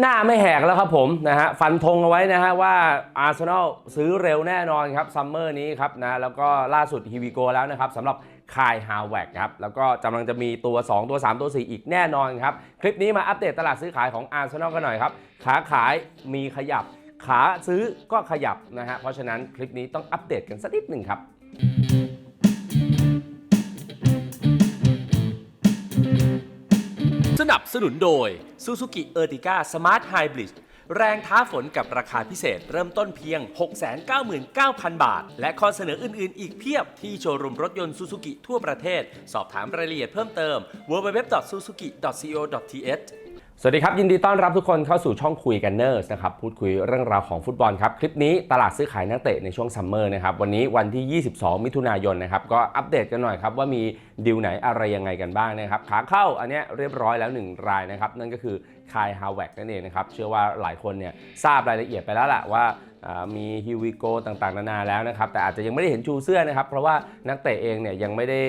หน้าไม่แหกแล้วครับผมนะฮะฟันธงเอาไว้นะฮะว่าอาร์เซนอลซื้อเร็วแน่นอนครับซัมเมอร์นี้ครับนะแล้วก็ล่าสุดฮีวีโกแล้วนะครับสำหรับคายฮาวแวกครับแล้วก็กำลังจะมีตัว 2 ตัว 3 ตัว 4 อีกแน่นอนครับ คลิปนี้มาอัปเดตตลาดซื้อขายของอาร์เซนอลกันหน่อยครับ ขาขายมีขยับ ขาซื้อก็ขยับนะฮะเพราะฉะนั้นคลิปนี้ต้องอัปเดตกันสักนิดหนึ่งครับ สนับสนุนโดย Suzuki Ertiga Smart Hybrid แรงท้าฝนกับราคาพิเศษเริ่มต้นเพียง 699,000 บาท และข้อเสนออื่น ๆ อีกเพียบที่โชว์รูมรถยนต์ Suzuki ทั่วประเทศ สอบถามรายละเอียดเพิ่มเติม www.suzuki.co.th สวัสดีครับ ยินดีต้อนรับทุกคนเข้าสู่ช่องคุยกันเนอร์สนะครับพูดคุยเรื่องราวของฟุตบอลครับ คลิปนี้ตลาดซื้อขายนักเตะในช่วงซัมเมอร์นะครับวันนี้วันที่ 22 มิถุนายนนะครับก็อัปเดตกันหน่อยครับว่ามีดีลไหนอะไรยังไงกันบ้างนะครับขาเข้าอันนี้เรียบร้อยแล้ว 1 รายนะครับนั่นก็คือคายฮาวเวกนั่นเองนะครับเชื่อว่าหลายคนเนี่ยทราบรายละเอียดไปแล้วแหละว่ามีฮิวิโกต่างๆ นานาแล้วนะครับ แต่อาจจะยังไม่ได้เห็นชูเสื้อนะครับ เพราะว่านักเตะเองเนี่ยยังไม่ได้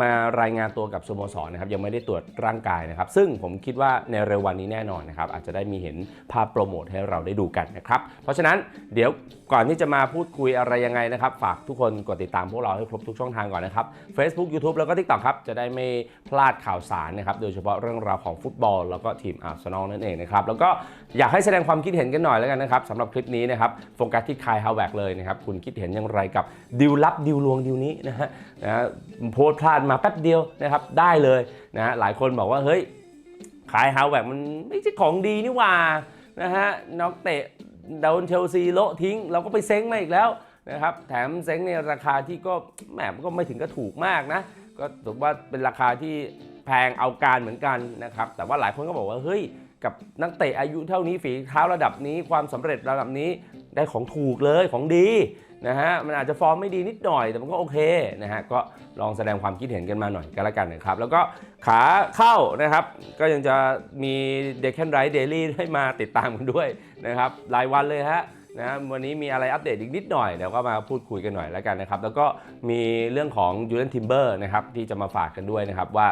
มารายงานตัวกับสโมสรนะครับยังไม่ได้ตรวจร่างกายนะครับ ซึ่งผมคิดว่าในเร็ววันนี้แน่นอนนะครับอาจจะได้มีเห็นภาพโปรโมทให้เราได้ดูกันนะครับ เพราะฉะนั้นเดี๋ยวก่อนที่จะมาพูดคุยอะไรยังไงนะครับ ฝากทุกคนกดติดตามพวกเราให้ครบทุกช่องทางก่อนนะครับ Facebook YouTube แล้วก็ TikTok ครับจะได้ไม่พลาดข่าวสารนะครับโดยเฉพาะเรื่องราวของฟุตบอล แล้วก็ทีมอาร์เซนอลนั่นเองนะครับแล้วก็อยากให้แสดงความคิดเห็นกันหน่อยแล้วกันนะครับสำหรับคลิปนี้นะครับโฟกัสที่คายฮาวแวกเลยนะครับ คุณคิดเห็นอย่างไรกับดิวลับดิวลวงดิวนี้นะฮะนะฮะโพสพลาดมาแป๊บเดียวนะครับได้เลยนะฮะหลายคนบอกว่าเฮ้ยคายฮาวแวกมันไม่ใช่ของดีนี่หว่านะฮะนอกเตะโดนเชลซีโละทิ้ง เราก็ไปเซ้งมาอีกแล้วนะครับแถมเซ้งในราคาที่ก็แหมก็ไม่ถึงก็ถูกมากนะ ก็ถือว่าเป็นราคาที่แพงเอาการเหมือนกันนะครับ แต่ว่าหลายคนก็บอกว่า เฮ้ย กับนักเตะอายุเท่านี้ฝีเท้าระดับนี้ความสำเร็จระดับนี้ได้ของถูกเลยของดีนะฮะมันอาจจะฟอร์มไม่ดีนิดหน่อยแต่มันก็โอเคนะฮะก็ลองแสดงความคิดเห็นกันมาหน่อยก็แล้วกันนะครับ แล้วก็ขาเข้านะครับก็ยังจะมีเด็กแคนไรท์เดลี่ให้มาติดตามกันด้วยนะครับรายวันเลยฮะนะวันนี้มีอะไรอัปเดตอีกนิดหน่อยเดี๋ยวก็มาพูดคุยกันหน่อยแล้วกันนะครับ แล้วก็มีเรื่องของยูเลนทิมเบอร์นะครับที่จะมาฝากกันด้วยนะครับว่า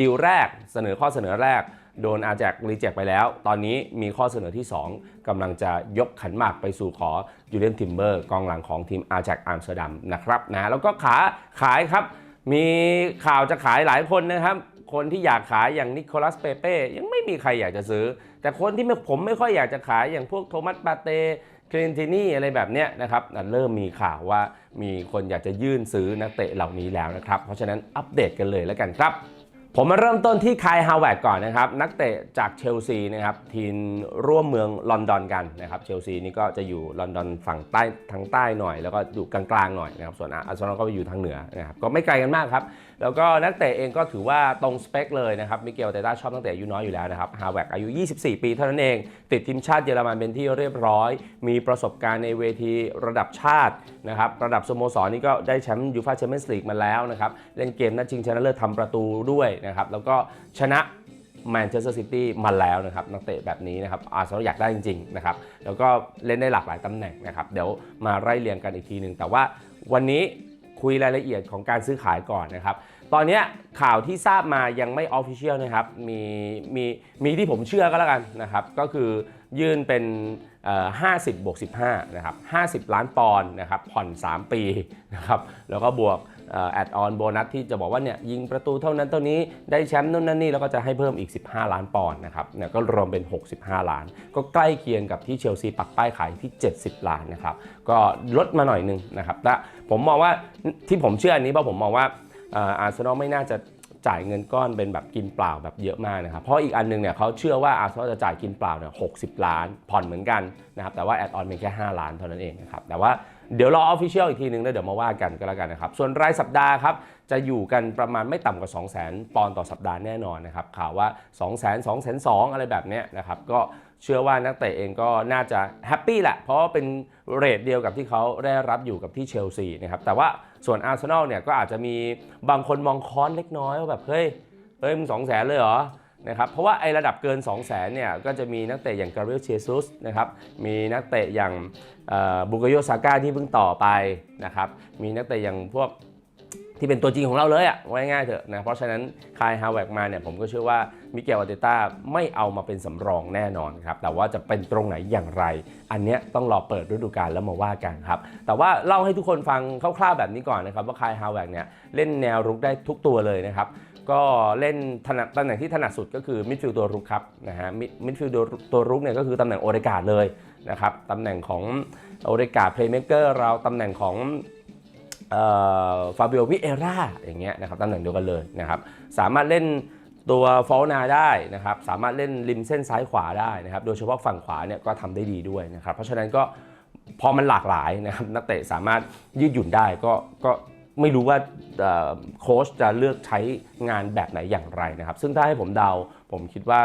ดีลแรกเสนอข้อเสนอแรก โดนอาแจกรีเจ็คไปแล้ว ตอนนี้มีข้อเสนอที่ 2กำลังจะยกขันหมากไปสู่ขอยูเลนทิมเบอร์กองหลังของทีมอาแจกอัมสเตอร์ดัมนะครับนะแล้วก็ขาขายครับ มีข่าวจะขายหลายคนนะครับ คนที่อยากขายอย่างนิโคลัสเปเป้ยังไม่มีใครอยากจะซื้อ แต่คนที่ผมไม่ค่อยอยากจะขายอย่างพวกโทมัสปาเต้คลินตินี่อะไรแบบเนี้ยนะครับเริ่มมีข่าวว่ามีคนอยากจะยื่นซื้อนักเตะเหล่านี้แล้วนะครับ เพราะฉะนั้นอัปเดตกันเลยแล้วกันครับ ผมมาเริ่มต้นที่คายฮาวแวกก่อนนะครับ นักเตะจากเชลซีนะครับทีมร่วมเมืองลอนดอนกันนะครับเชลซีนี่ก็จะอยู่ลอนดอนฝั่งใต้ทางใต้หน่อย แล้วก็อยู่กลางๆหน่อยนะครับส่วนอาร์เซนอลก็ไปอยู่ทางเหนือนะครับก็ไม่ไกลกันมากครับ แล้วก็นักเตะเองก็ถือว่าตรงสเปคเลยนะครับมิเกลเตต้าชอบตั้งแต่อายุน้อยอยู่แล้วนะครับฮาวแวกอายุ 24 ปีเท่านั้นเอง ติดทีมชาติเยอรมันเป็นที่เรียบร้อย มีประสบการณ์ในเวทีระดับชาตินะครับระดับสโมสรนี่ก็ได้แชมป์ยูฟ่าแชมเปี้ยนส์ลีกมาแล้วนะครับเล่นเกมนัดชิงชนะเลิศทำประตูด้วยนะครับ แล้วก็ชนะแมนเชสเตอร์ซิตี้มาแล้วนะครับ นักเตะแบบนี้นะครับอาร์เซนอลอยากได้จริงๆนะครับ แล้วก็เล่นได้หลากหลายตำแหน่งนะครับ เดี๋ยวมาไล่เรียงกันอีกทีหนึ่ง แต่ว่าวันนี้คุยรายละเอียดของการซื้อขายก่อนนะครับ ตอนนี้ข่าวที่ทราบมายังไม่ออฟฟิเชียลนะครับ มีมีมีที่ผมเชื่อก็แล้วกันนะครับ ก็คือยื่นเป็น50บวก15นะครับ50 ล้านปอนด์นะครับ ผ่อน 3 ปีนะครับ แล้วก็บวก แอดออนโบนัสที่จะบอกว่าเนี่ยยิงประตูเท่านั้นเท่านี้ได้แชมป์นู่นนั่นนี่แล้วก็จะให้เพิ่มอีก 15 ล้านปอนด์นะครับเนี่ยก็รวมเป็น 65 ล้าน ก็ใกล้เคียงกับที่เชลซีปักป้ายขายที่ 70 ล้านนะครับก็ลดมาหน่อยนึงนะครับและผมมองว่าที่ผมเชื่ออันนี้เพราะผมมองว่าอาร์เซนอลไม่น่าจะจ่ายเงินก้อนเป็นแบบกินเปล่าแบบเยอะมากนะครับ เพราะอีกอันนึงเนี่ยเขาเชื่อว่าอาร์เซนอลจะจ่ายกินเปล่าเนี่ย60ล้าน ผ่อนเหมือนกันนะครับ แต่ว่าแอดออนเป็นแค่ 5 ล้านเท่านั้นเองนะครับ แต่ว่า เดี๋ยวรอออฟฟิเชียลอีกทีนึงแล้วเดี๋ยวมาว่ากันก็แล้วกันนะครับ ส่วนรายสัปดาห์ครับ จะอยู่กันประมาณไม่ต่ำกว่า 2 0 0 0 0 0 ปอนด์ต่อสัปดาห์แน่นอนนะครับ ข่าวว่า 2 0 0 0 0 0 2 0 0 0 0 อะไรแบบเนี้ยนะครับ ก็เชื่อว่านักเตะเองก็น่าจะแฮปปี้แหละ เพราะว่าเป็นเรทเดียวกับที่เขาได้รับอยู่กับที่เชลซีนะครับ แต่ว่าส่วนอาร์เซนอลเนี่ยก็อาจจะมีบางคนมองค้อนเล็กน้อยว่าแบบเฮ้ยเฮ้ยมึงสองแสนเลยเหรอ นะครับเพราะว่าไอระดับเกิน 2 0 0แสนเนี่ยก็จะมีนักเตะอย่างกาเบรียลเชซุสนะครับมีนักเตะอย่างบุกโยซาก้าที่เพิ่งต่อไปนะครับมีนักเตะอย่างพวกที่เป็นตัวจริงของเราเลยอะ่ะว่าง่ายเถอะนะเพราะฉะนั้นคายฮาวแวกมาเนี่ยผมก็เชื่อว่ามิเกลอาเตต้าไม่เอามาเป็นสำรองแน่นอนครับ แต่ว่าจะเป็นตรงไหนอย่างไร อันเนี้ยต้องรอเปิดฤดูกาลแล้วมาว่ากันครับ แต่ว่าเล่าให้ทุกคนฟังคร่าวๆแบบนี้ก่อนนะครับว่าคายฮาวแวร์เนี่ยเล่นแนวรุกได้ทุกตัวเลยนะครับ ก็เล่นถนัดตำแหน่งที่ถนัดสุดก็คือมิดฟิลด์ตัวรุกครับนะฮะมิดฟิลด์ตัวรุกเนี่ยก็คือตำแหน่งโอเดกาดเลยนะครับตำแหน่งของโอเดกาเพลย์เมเกอร์เราตำแหน่งของฟาเบิโอวิเอราอย่างเงี้ยนะครับตำแหน่งเดียวกันเลยนะครับสามารถเล่นตัวฟอลนาได้นะครับสามารถเล่นริมเส้นซ้ายขวาได้นะครับโดยเฉพาะฝั่งขวาเนี่ยก็ทำได้ดีด้วยนะครับเพราะฉะนั้นก็พอมันหลากหลายนะครับนักเตะสามารถยืดหยุ่นได้ก็ก็ ไม่รู้ว่าโค้ชจะเลือกใช้งานแบบไหนอย่างไรนะครับ ซึ่งถ้าให้ผมเดา ผมคิดว่า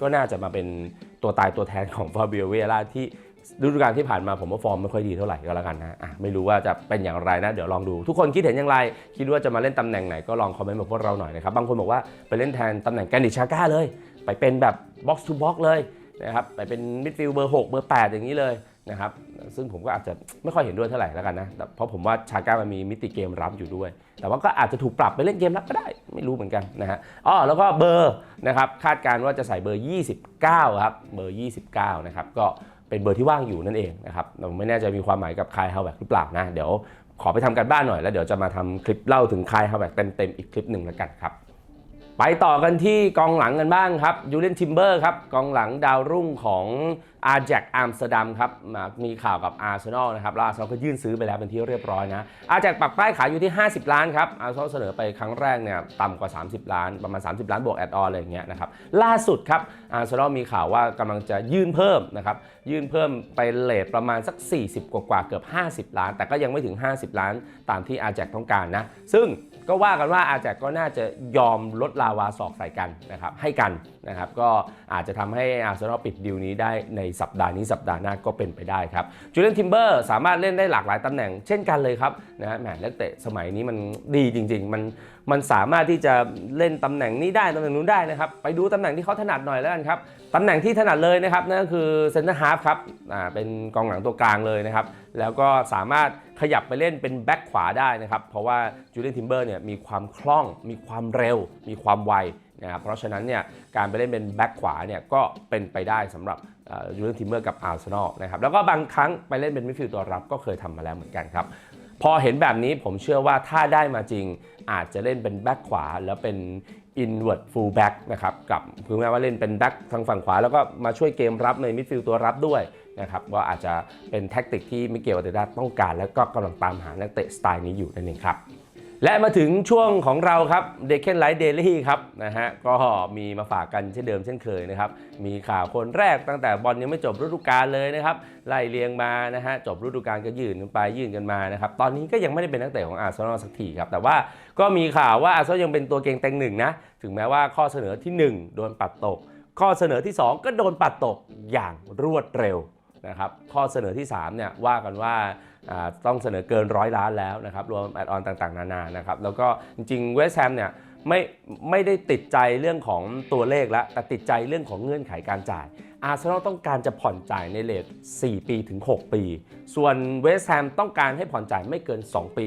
ก็น่าจะมาเป็นตัวตายตัวแทนของฟาบิโอเวล่าที่ฤดูกาลที่ผ่านมาผมว่าฟอร์มไม่ค่อยดีเท่าไหร่ก็แล้วกันนะะไม่รู้ว่าจะเป็นอย่างไรนะ เดี๋ยวลองดู ทุกคนคิดเห็นอย่างไร คิดว่าจะมาเล่นตำแหน่งไหนก็ลองคอมเมนต์บอกพวกเราหน่อยนะครับ บางคนบอกว่าไปเล่นแทนตำแหน่งแกนดิชาก้าเลย ไปเป็นแบบบ็อกซ์ทูบ็อกเลยนะครับ ไปเป็นมิดฟิลด์เบอร์ 6 เบอร์ 8 อย่างนี้เลย นะครับซึ่งผมก็อาจจะไม่ค่อยเห็นด้วยเท่าไหร่แล้วกันนะเพราะผมว่าชาก้ามันมีมิติเกมรับอยู่ด้วย แต่ว่าก็อาจจะถูกปรับไปเล่นเกมรับก็ได้ไม่รู้เหมือนกันนะฮะอ๋อแล้วก็เบอร์นะครับคาดการณ์ว่าจะใส่เบอร์ 29 ครับเบอร์ 29 นะครับก็เป็นเบอร์ที่ว่างอยู่นั่นเองนะครับเราไม่แน่ใจมีความหมายกับคายฮาวแวร์หรือเปล่านะ เดี๋ยวขอไปทำการบ้านหน่อยแล้วเดี๋ยวจะมาทำคลิปเล่าถึงคายฮาวแวร์เต็มๆอีกคลิปหนึ่งแล้วกันครับไปต่อกันที่กองหลังกันบ้างครับยูเลนทิมเบอร์ครับกองหลังดาวรุ่งของอาแจกอัมสเตอร์ดัมครับมีข่าวกับอาร์เซนอลนะครับล้วอาร์เซนอลก็ยื่นซื้อไปแล้วเป็นที่เรียบร้อยนะอาแจกปรับป้ายขายอยู่ที่ 50 ล้านครับอาร์เซนอลเสนอไปครั้งแรกเนี่ยต่ำกว่า 30 ล้าน ประมาณ 30 ล้านบวกแอดออนอะไรอย่างเงี้ยนะครับล่าสุดครับอาร์เซนอลมีข่าวว่ากำลังจะยื่นเพิ่มนะครับยื่นเพิ่มไปเลทประมาณสัก 40 กว่าๆเกือบ 50 ล้าน แต่ก็ยังไม่ถึง 50 ล้าน ตามที่อาแจกต้องการนะซึ่งก็ว่ากันว่าอาแจกก็น่าจะยอมลดลาวาศอกใส่กันนะครับให้กันนะครับก็อาจจะทำให้อาร์เซนอลปิดดีลนี้ได้ในสัปดาห์นี้สัปดาห์หน้าก็เป็นไปได้ครับจูเลียนทิมเบอร์สามารถเล่นได้หลากหลายตำแหน่งเช่นกันเลยครับนะแหมนักเตะสมัยนี้มันดีจริง ๆ มันมันสามารถที่จะเล่นตำแหน่งนี้ได้ตำแหน่งนู้นได้นะครับไปดูตำแหน่งที่เขาถนัดหน่อยแล้วกันครับตำแหน่งที่ถนัดเลยนะครับนั่นก็คือเซนเตอร์ฮาร์ฟครับอ่าเป็นกองหลังตัวกลางเลยนะครับแล้วก็สามารถขยับไปเล่นเป็นแบ็คขวาได้นะครับเพราะว่าจูเลียนทิมเบอร์เนี่ยมีความคล่อง มีความเร็ว มีความไวนะครับเพราะฉะนั้นเนี่ยการไปเล่นเป็นแบ็คขวาเนี่ยก็เป็นไปได้สำหรับ จูเลียนทิมเบอร์กับอาร์เซนอลนะครับแล้วก็บางครั้งไปเล่นเป็นมิดฟิลด์ตัวรับก็เคยทำมาแล้วเหมือนกันครับ พอเห็นแบบนี้ผมเชื่อว่าถ้าได้มาจริงอาจจะเล่นเป็นแบ็คขวาแล้วเป็น inward full back นะครับกับคือแม้ว่าเล่นเป็นแบ็คทางฝั่งขวา แล้วก็มาช่วยเกมรับในมิดฟิลด์ตัวรับด้วยนะครับก็อาจจะเป็นแท็กติกที่มิเกลอาเตต้าต้องการ แล้วก็กำลังตามหานักเตะสไตล์นี้อยู่นั่นเองครับ และมาถึงช่วงของเราครับเด c เ n นไลท์เดลี่ครับนะฮะก็มีมาฝากกันเช่นเดิมเช่นเคยนะครับ มีข่าวคนแรกตั้งแต่บอลยังไม่จบฤดูกาลเลยนะครับ ไล่เรียงมานะฮะจบฤดูกาลก็ยื่นกันไปยื่นกันมานะครับ ตอนนี้ก็ยังไม่ได้เป็นนักเตะของอาร์เซนอลสักทีครับ แต่ว่าก็มีข่าวว่าอาร์เซนอลยังเป็นตัวเก่งเต็งหนึ่งนะถึงแม้ว่าข้อเสนอทีหนึ่1 โดนปัดตก ข้อเสนอที่ 2 ก็โดนปัดตกอย่างรวดเร็ว นะครับข้อเสนอที่3เนี่ยว่ากันว่าต้องเสนอเกินร้อยล้านแล้วนะครับรวมแอดออนต่างๆ นานานะครับแล้วก็จริงๆเวสแฮมเนี่ยไม่ไม่ได้ติดใจเรื่องของตัวเลขแล้วแต่ติดใจเรื่องของเงื่อนไขการจ่าย อาร์เซนอลต้องการจะผ่อนจ่ายในเลท4 ปีถึง 6 ปี ส่วนเวสแฮมต้องการให้ผ่อนจ่ายไม่เกิน 2 ปี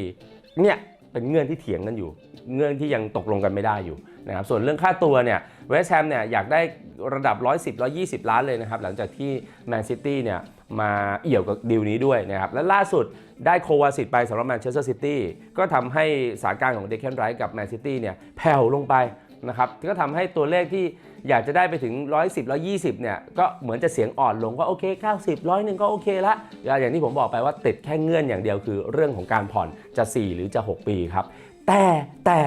เนี่ยเป็นเงื่อนที่เถียงกันอยู่ เงื่อนที่ยังตกลงกันไม่ได้อยู่ นะครับส่วนเรื่องค่าตัวเนี่ยเวสต์แฮมเนี่ยอยากได้ระดับ 110 120 ล้านเลยนะครับหลังจากที่แมนซิตี้เนี่ยมาเอี่ยวกับดีลนี้ด้วยนะครับและล่าสุดได้โควาสิตไปสำหรับแมนเชสเตอร์ซิตี้ก็ทำให้สถานการณ์ของเดคแคนไรท์กับแมนซิตี้เนี่ยแผ่วลงไปนะครับก็ทำให้ตัวเลขที่อยากจะได้ไปถึง 110 120 เนี่ย ก็เหมือนจะเสียงอ่อนลงว่าโอเค 90ร้อยหนึ่งก็โอเคละอย่างที่ผมบอกไปว่าติดแค่เงื่อนอย่างเดียวคือเรื่องของการผ่อนจะ 4 หรือจะ 6 ปีครับ แต่แต่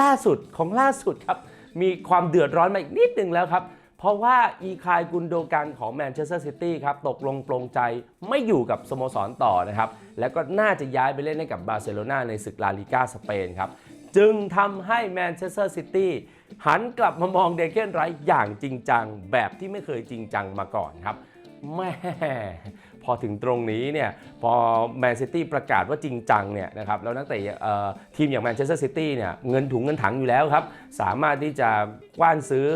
ล่าสุดของล่าสุดครับ มีความเดือดร้อนมาอีกนิดนึงแล้วครับ เพราะว่าอีคายกุนโดกันของแมนเชสเตอร์ซิตี้ครับ ตกลงปลงใจไม่อยู่กับสโมสรต่อนะครับ แล้วก็น่าจะย้ายไปเล่นให้กับบาร์เซโลนาในศึกลาลิกาสเปนครับ จึงทำให้แมนเชสเตอร์ซิตี้หันกลับมามองเดเคนไรท์อย่างจริงจัง แบบที่ไม่เคยจริงจังมาก่อนครับแม่ อถึงตรงนี้เนี่ยพอแมนซิตี้ประกาศว่าจริงจังเนี่ยนะครับแล้วนักเตะทีมอย่างแมนเชสเตอร์ซิตี้เนี่ยเงินถุงเงินถังอยู่แล้วครับ สามารถที่จะกว้านซื้อ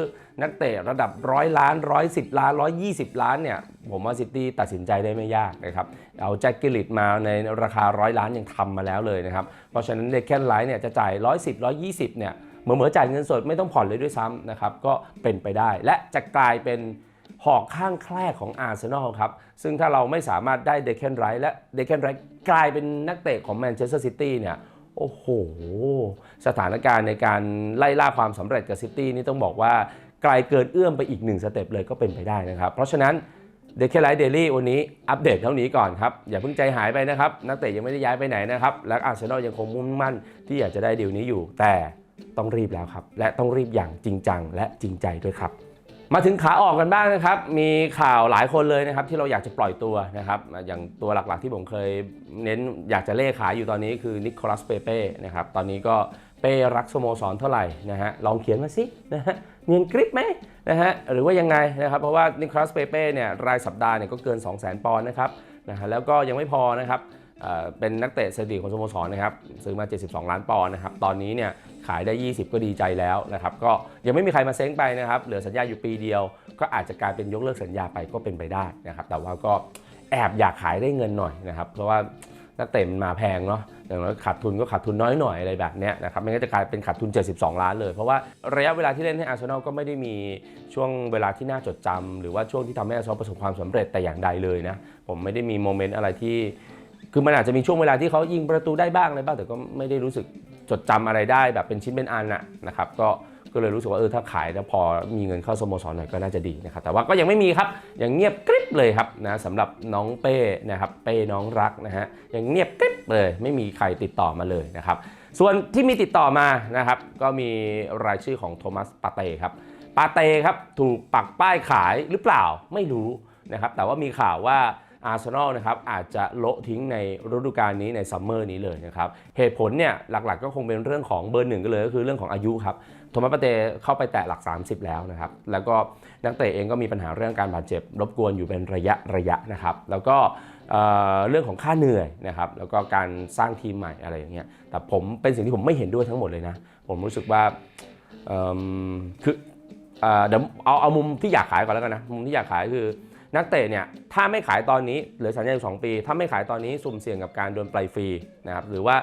นักเตะระดับร้อยล้านร้อยสิบล้านร้อยยี่สิบล้านเนี่ยผมว่าซิตี้ตัดสินใจได้ไม่ยากนะครับ เอาแจ็คกิลลิตมาในราคาร้อยล้านยังทำมาแล้วเลยนะครับ เพราะฉะนั้นเดคแคนไลท์เนี่ยจะจ่าย110 120เนี่ยเหมือๆจ่ายเงินสดไม่ต้องผ่อนเลยด้วยซ้ำนะครับ ก็เป็นไปได้และจะกลายเป็น หอกข้างแคร่ของอาร์เซนอลครับ ซึ่งถ้าเราไม่สามารถได้เดค a นไรท์และเดค a นไรท์กลายเป็นนักเตะของแมนเชสเตอร์ซิตี้เนี่ยโอ้โห สถานการณ์ในการไล่ล่าความสำเร็จกับซิตี้นี่ต้องบอกว่าไกลเกินเอื้อมไปอีกหนึ่งสเต็ปเลยก็เป็นไปได้นะครับ เพราะฉะนั้นเดคนไรท์เดลี่วันนี้อัปเดตเท่านี้ก่อนครับ อย่าเพิ่งใจหายไปนะครับ นักเตะยังไม่ได้ย้ายไปไหนนะครับ และอาร์เซนอลยังคงมุ่งมั่นที่อยากจะได้เดีลนี้อยู่ แต่ต้องรีบแล้วครับ และต้องรีบอย่างจริงจังและจริงใจด้วยครับ มาถึงขาออกกันบ้างนะครับ มีข่าวหลายคนเลยนะครับที่เราอยากจะปล่อยตัวนะครับ อย่างตัวหลักๆที่ผมเคยเน้นอยากจะเล่ขายอยู่ตอนนี้คือนิโคลัสเปเป้นะครับ ตอนนี้ก็เป้รักสโมสรเท่าไหร่นะฮะ ลองเขียนมาสินะฮะเงินกริปไหมนะฮะ หรือว่ายังไงนะครับ เพราะว่านิโคลัสเปเป้เนี่ยรายสัปดาห์เนี่ยก็เกิน 2 0 0 0 0 0 ปอนด์นะครับนะฮะ แล้วก็ยังไม่พอนะครับ เป็นนักเตะสถิติของสโมสรนะครับซื้อมา 72 ล้านปอนด์นะครับตอนนี้เนี่ยขายได้ 20 ก็ดีใจแล้วนะครับก็ยังไม่มีใครมาเซ้งไปนะครับเหลือสัญญาอยู่ปีเดียว ก็อาจจะกลายเป็นยกเลิกสัญญาไปก็เป็นไปได้นะครับแต่ว่าก็แอบอยากขายได้เงินหน่อยนะครับเพราะว่านักเตะมันมาแพงเนาะอย่างน้อยขาดทุนก็ขาดทุนน้อยหน่อยอะไรแบบนี้นะครับไม่งั้นจะกลายเป็นขาดทุน 72 ล้านเลย เพราะว่าระยะเวลาที่เล่นให้อาร์เซนอลก็ไม่ได้มีช่วงเวลาที่น่าจดจำหรือว่าช่วงที่ทำให้อาร์เซนอลประสบความสำเร็จแต่อย่างใดเลยนะผมไม่ได้มีโมเมนต์อะไรที่ คือมันอาจจะมีช่วงเวลาที่เขายิงประตูได้บ้างอะไรบ้างแต่ก็ไม่ได้รู้สึกจดจำอะไรได้แบบเป็นชิ้นเป็นอันนะนะครับก็ก็เลยรู้สึกว่าเออถ้าขายแล้วพอมีเงินเข้าสโมสรหน่อยก็น่าจะดีนะครับแต่ว่าก็ยังไม่มีครับยังเงียบกริบเลยครับนะสำหรับน้องเป้นะครับเป้น้องรักนะฮะยังเงียบกริบเลย ไม่มีใครติดต่อมาเลยนะครับส่วนที่มีติดต่อมานะครับก็มีรายชื่อของโทมัสปาเต้ครับปาเต้ครับถูกปักป้ายขายหรือเปล่าไม่รู้นะครับแต่ว่ามีข่าวว่า อาร์เซนอลนะครับอาจจะโละทิ้งในฤดูกาลนี้ในซัมเมอร์นี้เลยนะครับเหตุผลเนี่ยหลักๆก็คงเป็นเรื่องของเบอร์หนึ่งก็เลยก็คือเรื่องของอายุครับโทมัสปาเตเข้าไปแตะหลัก 30 แล้วนะครับแล้วก็นักเตะเองก็มีปัญหาเรื่องการบาดเจ็บ รบกวนอยู่เป็นระยะระยะนะครับแล้วก็เเรื่องของค่าเหนื่อยนะครับแล้วก็การสร้างทีมใหม่อะไรอย่างเงี้ยแต่ผมเป็นสิ่งที่ผมไม่เห็นด้วยทั้งหมดเลยนะ ผมรู้สึกว่าคือเอ่อเดี๋ยวเอาเอามุมที่อยากขายก่อนแล้วกันนะมุมที่อยากขายคือ นักเตะเนี่ยถ้าไม่ขายตอนนี้เหลือสัญญาอยู่สองปี ถ้าไม่ขายตอนนี้สุ่มเสี่ยงกับการโดนปลายฟรีนะครับหรือว่า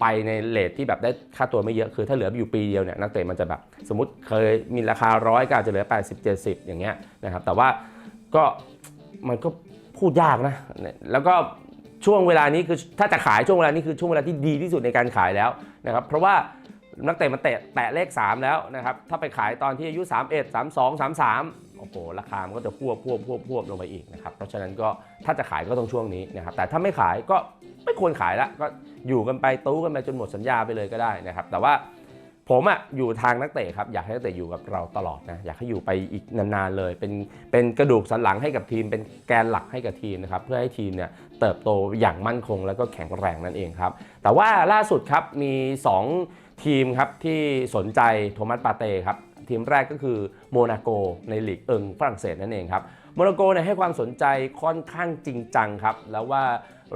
ไปในเลทที่แบบได้ค่าตัวไม่เยอะคือถ้าเหลืออยู่ปีเดียวเนี่ยนักเตะมันจะแบบสมมติเคยมีราคาร้อยก็อาจจะเหลือ 80 70 อย่างเงี้ยนะครับแต่ว่าก็มันก็พูดยากนะ แล้วก็ช่วงเวลานี้คือถ้าจะขายช่วงเวลานี้คือช่วงเวลาที่ดีที่สุดในการขายแล้วนะครับเพราะว่านักเตะมันเตะแตะเลข 3 แล้วนะครับถ้าไปขายตอนที่อายุ 31 32 33 โอ้โหราคามันก็จะพวบพวบพวบพวบลงไปอีกนะครับเพราะฉะนั้นก็ถ้าจะขายก็ต้องช่วงนี้นะครับแต่ถ้าไม่ขายก็ไม่ควรขายละก็อยู่กันไปตู้กันไปจนหมดสัญญาไปเลยก็ได้นะครับ แต่ว่าผมอะอยู่ทางนักเตะครับอยากให้นักเตะอยู่กับเราตลอดนะอยากให้อยู่ไปอีกนานๆเลย เป็นเป็นกระดูกสันหลังให้กับทีม เป็นแกนหลักให้กับทีมนะครับเพื่อให้ทีมเนี่ยเติบโตอย่างมั่นคงแล้วก็แข็งแรงนั่นเองครับ แต่ว่าล่าสุดครับมี 2 ทีมครับที่สนใจโทมัสปาเต้ครับ ทีมแรกก็คือโมนาโกในลีกเอิงฝรั่งเศสนั่นเองครับโมนาโกเนี่ยให้ความสนใจค่อนข้างจริงจังครับ แล้วว่า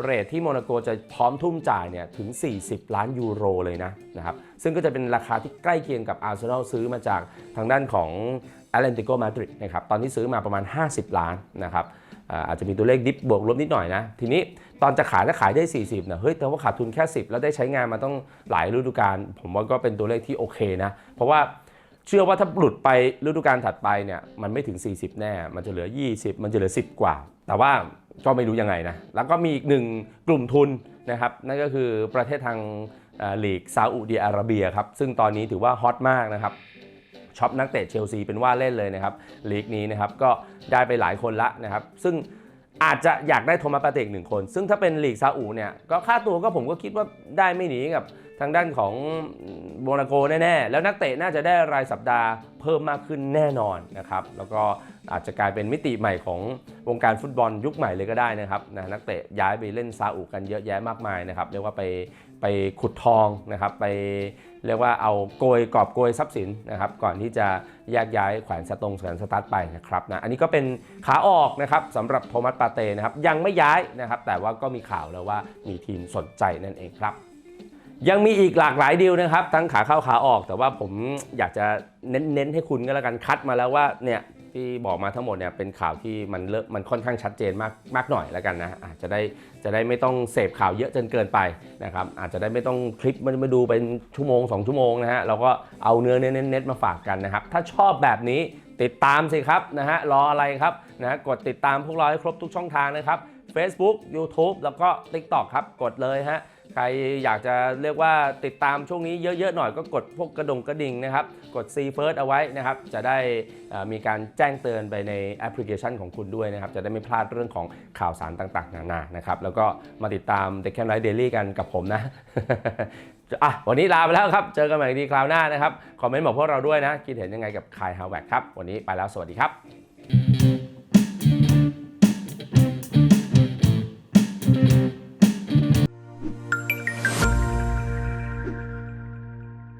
เรทที่โมนาโกจะพร้อมทุ่มจ่ายเนี่ยถึง 40 ล้านยูโรเลยนะนะครับซึ่งก็จะเป็นราคาที่ใกล้เคียงกับอาร์เซนอลซื้อมาจากทางด้านของแอตเลนติโกมาดริดนะครับตอนที่ซื้อมาประมาณ 50 ล้านนะครับอาอาจจะมีตัวเลขดิฟบวกลบนิดหน่อยนะ ทีนี้ตอนจะขายถ้าขายได้ 40นะเฮ้ยแต่ว่าขาดทุนแค่ 10 แล้วได้ใช้งานมาต้องหลายฤดูกาลผมว่าก็เป็นตัวเลขที่โอเคนะ เพราะว่า เชื่อว่าถ้าหลุดไปฤดูกาลถัดไปเนี่ยมันไม่ถึง 40 แน่ มันจะเหลือ 20 มันจะเหลือ 10 กว่า แต่ว่าก็ไม่รู้ยังไงนะ แล้วก็มีอีกหนึ่งกลุ่มทุนนะครับ นั่นก็คือประเทศทางลีกซาอุดิอาระเบียครับ ซึ่งตอนนี้ถือว่าฮอตมากนะครับช็อปนักเตะเชลซีเป็นว่าเล่นเลยนะครับลีกนี้นะครับก็ได้ไปหลายคนละนะครับ ซึ่ง อาจจะอยากได้โทมัสปาเตกหนึ่งคน ซึ่งถ้าเป็นลีกซาอุเนี่ยก็ค่าตัวก็ผมก็คิดว่าได้ไม่หนีกับทางด้านของโมนาโกแน่ๆ แล้วนักเตะน่าจะได้รายสัปดาห์เพิ่มมากขึ้นแน่นอนนะครับ แล้วก็อาจจะกลายเป็นมิติใหม่ของวงการฟุตบอลยุคใหม่เลยก็ได้นะครับนะนักเตะย้ายไปเล่นซาอุกันเยอะแยะมากมายนะครับ เรียกว่าไป ไปขุดทองนะครับ ไปเรียกว่าเอาโกยกอบโกยทรัพย์สินนะครับ ก่อนที่จะแยกย้ายแขวนสตงแขวนสตาร์ทไปนะครับนะอันนี้ก็เป็นขาออกนะครับสำหรับโทมัสปาเต้นะครับยังไม่ย้ายนะครับ แต่ว่าก็มีข่าวแล้วว่ามีทีมสนใจนั่นเองครับยังมีอีกหลากหลายดีลนะครับ ทั้งขาเข้าขาออกแต่ว่าผมอยากจะเน้นๆให้คุณก็แล้วกันคัดมาแล้วว่าเนี่ย ที่บอกมาทั้งหมดเนี่ยเป็นข่าวที่มันเลอะมันค่อนข้างชัดเจนมากมากหน่อยแล้วกันนะอาจจะได้จะได้ไม่ต้องเสพข่าวเยอะจนเกินไปนะครับอาจจะได้ไม่ต้องคลิปมันมาดูเป็นชั่วโมง 2 ชั่วโมงนะฮะเราก็เอาเนื้อเน้นๆมาฝากกันนะครับ ถ้าชอบแบบนี้ติดตามสิครับนะฮะรออะไรครับนะฮะกดติดตามพวกเราให้ครบทุกช่องทางนะครับ Facebook YouTube แล้วก็ TikTok ครับกดเลยฮะ ใครอยากจะเรียกว่าติดตามช่วงนี้เยอะๆหน่อยก็กดพวกกระดงกระดิ่งนะครับ กด See First เอาไว้นะครับ จะได้มีการแจ้งเตือนไปในแอปพลิเคชันของคุณด้วยนะครับ จะได้ไม่พลาดเรื่องของข่าวสารต่างๆ นานานะครับ แล้วก็มาติดตาม The Can Light Daily กันกับผมนะอะวันนี้ลาไปแล้วครับ เจอกันใหม่ดีคราวหน้านะครับ คอมเมนต์บอกพวกเราด้วยนะ คิดเห็นยังไงกับคายฮาวแวกครับ วันนี้ไปแล้วสวัสดีครับ